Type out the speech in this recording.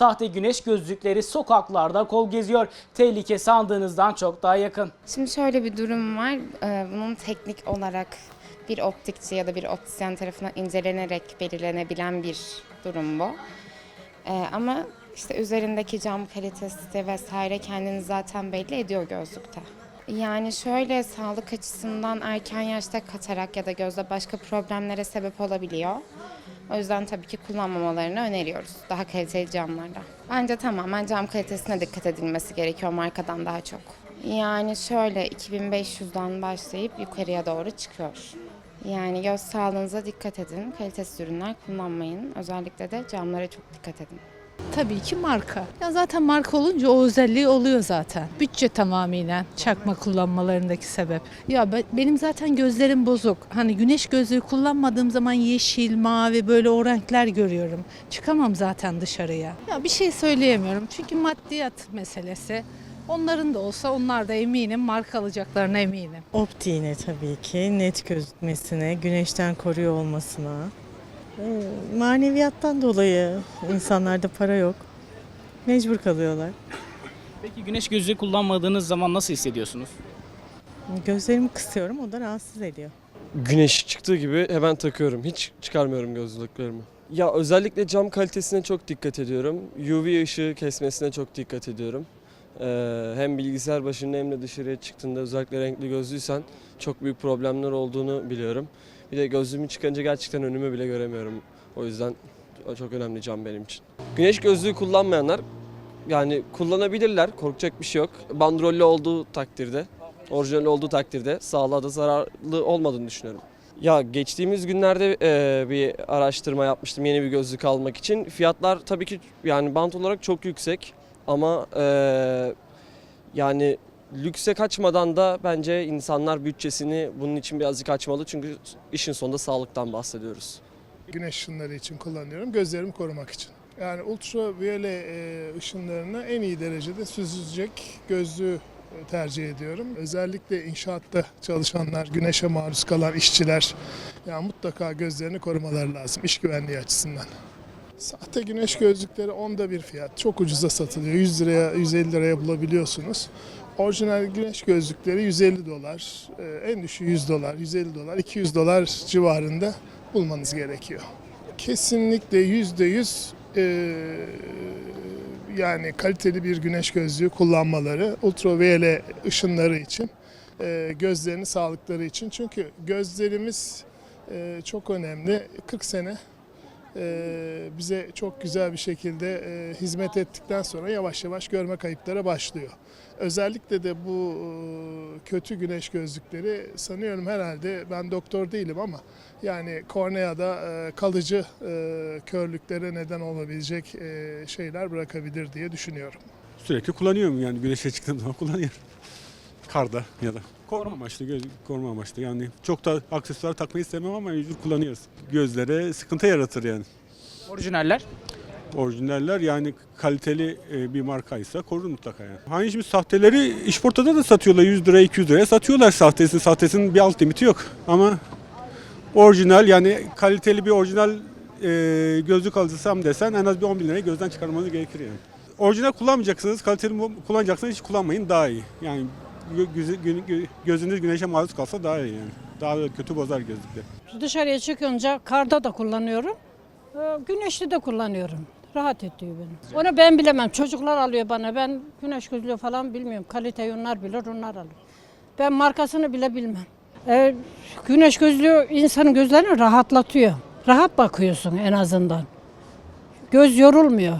Sahte güneş gözlükleri sokaklarda kol geziyor. Tehlike sandığınızdan çok daha yakın. Şimdi şöyle bir durum var. Ee, Bunun teknik olarak bir optikçi ya da bir optisyen tarafından incelenerek belirlenebilen bir durum bu. Ee, Ama işte üzerindeki cam kalitesi vesaire kendini zaten belli ediyor gözlükte. Yani şöyle sağlık açısından erken yaşta katarak ya da gözde başka problemlere sebep olabiliyor. O yüzden tabii ki kullanmamalarını öneriyoruz daha kaliteli camlarla. Bence tamamen cam kalitesine dikkat edilmesi gerekiyor markadan daha çok. Yani şöyle 2500'den başlayıp yukarıya doğru çıkıyor. Yani göz sağlığınıza dikkat edin. Kalitesiz ürünler kullanmayın. Özellikle de camlara çok dikkat edin. Tabii ki marka. Ya zaten marka olunca o özelliği oluyor zaten. Bütçe tamamıyla çakma kullanmalarındaki sebep. Ya be- benim zaten gözlerim bozuk. Hani güneş gözlüğü kullanmadığım zaman yeşil, mavi böyle o renkler görüyorum. Çıkamam zaten dışarıya. Ya bir şey söyleyemiyorum çünkü maddiyat meselesi. Onların da olsa onlar da eminim marka alacaklarına eminim. Optiğine tabii ki, net gözükmesine, güneşten koruyor olmasına. Ee, Maneviyattan dolayı insanlarda para yok. Mecbur kalıyorlar. Peki güneş gözlüğü kullanmadığınız zaman nasıl hissediyorsunuz? Gözlerimi kısıyorum, o da rahatsız ediyor. Güneş çıktığı gibi hemen takıyorum. Hiç çıkarmıyorum gözlüklerimi. Ya özellikle cam kalitesine çok dikkat ediyorum. UV ışığı kesmesine çok dikkat ediyorum. Ee, hem bilgisayar başında hem de dışarıya çıktığında özellikle renkli gözlüysen çok büyük problemler olduğunu biliyorum. Bir de gözlüğümü çıkarınca gerçekten önümü bile göremiyorum. O yüzden o çok önemli cam benim için. Güneş gözlüğü kullanmayanlar yani kullanabilirler. Korkacak bir şey yok. Bandrollü olduğu takdirde orijinal olduğu takdirde sağlığa da zararlı olmadığını düşünüyorum. Ya geçtiğimiz günlerde e, bir araştırma yapmıştım yeni bir gözlük almak için. Fiyatlar tabii ki yani bant olarak çok yüksek ama e, yani lükse kaçmadan da bence insanlar bütçesini bunun için birazcık açmalı. Çünkü işin sonunda sağlıktan bahsediyoruz. Güneş ışınları için kullanıyorum. Gözlerimi korumak için. Yani ultraviyole e, ışınlarını en iyi derecede süzecek gözlüğü e, tercih ediyorum. Özellikle inşaatta çalışanlar, güneşe maruz kalan işçiler yani mutlaka gözlerini korumaları lazım iş güvenliği açısından. Sahte güneş gözlükleri onda bir fiyat. Çok ucuza satılıyor. 100 liraya, 150 liraya bulabiliyorsunuz. Orijinal güneş gözlükleri 150 dolar, e, en düşüğü 100 dolar, 150 dolar, 200 dolar civarında bulmanız gerekiyor. Kesinlikle yüzde yüz e, yani kaliteli bir güneş gözlüğü kullanmaları ultraviyole ışınları için e, gözlerini sağlıkları için çünkü gözlerimiz çok önemli 40 sene bize çok güzel bir şekilde e, hizmet ettikten sonra yavaş yavaş görme kayıpları başlıyor. Özellikle de bu e, kötü güneş gözlükleri sanıyorum herhalde ben doktor değilim ama yani korneada e, kalıcı körlüklere neden olabilecek şeyler bırakabilir diye düşünüyorum. Sürekli kullanıyorum yani güneşe çıktığım zaman kullanıyorum. Karda ya da koruma amaçlı, göz koruma amaçlı yani çok da aksesuar takmayı istemem ama mecbur kullanıyoruz. Gözlere sıkıntı yaratır yani. Orijinaller. Orijinaller yani kaliteli e, bir markaysa korur mutlaka yani. Hani şimdi sahteleri işportada da satıyorlar 100 liraya 200 liraya satıyorlar sahtesini. Sahtesinin bir alt limiti yok ama orijinal yani kaliteli bir orijinal e, gözlük alırsam desen en az bir 10 bin liraya gözden çıkarmanız gerekir yani. Orijinal kullanmayacaksınız, kaliteli kullanacaksınız hiç kullanmayın daha iyi. Yani gö- gözü- gö- gö- gözünüz güneşe maruz kalsa daha iyi yani. Daha da kötü bozar gözlükleri. Dışarıya çıkınca karda da kullanıyorum. e, Güneşli de kullanıyorum. Rahat ediyor beni. Onu ben bilemem. Çocuklar alıyor bana. Ben güneş gözlüğü falan bilmiyorum. Kaliteyi onlar bilir, onlar alır. Ben markasını bile bilmem. E, güneş gözlüğü insanın gözlerini rahatlatıyor. Rahat bakıyorsun en azından. Göz yorulmuyor.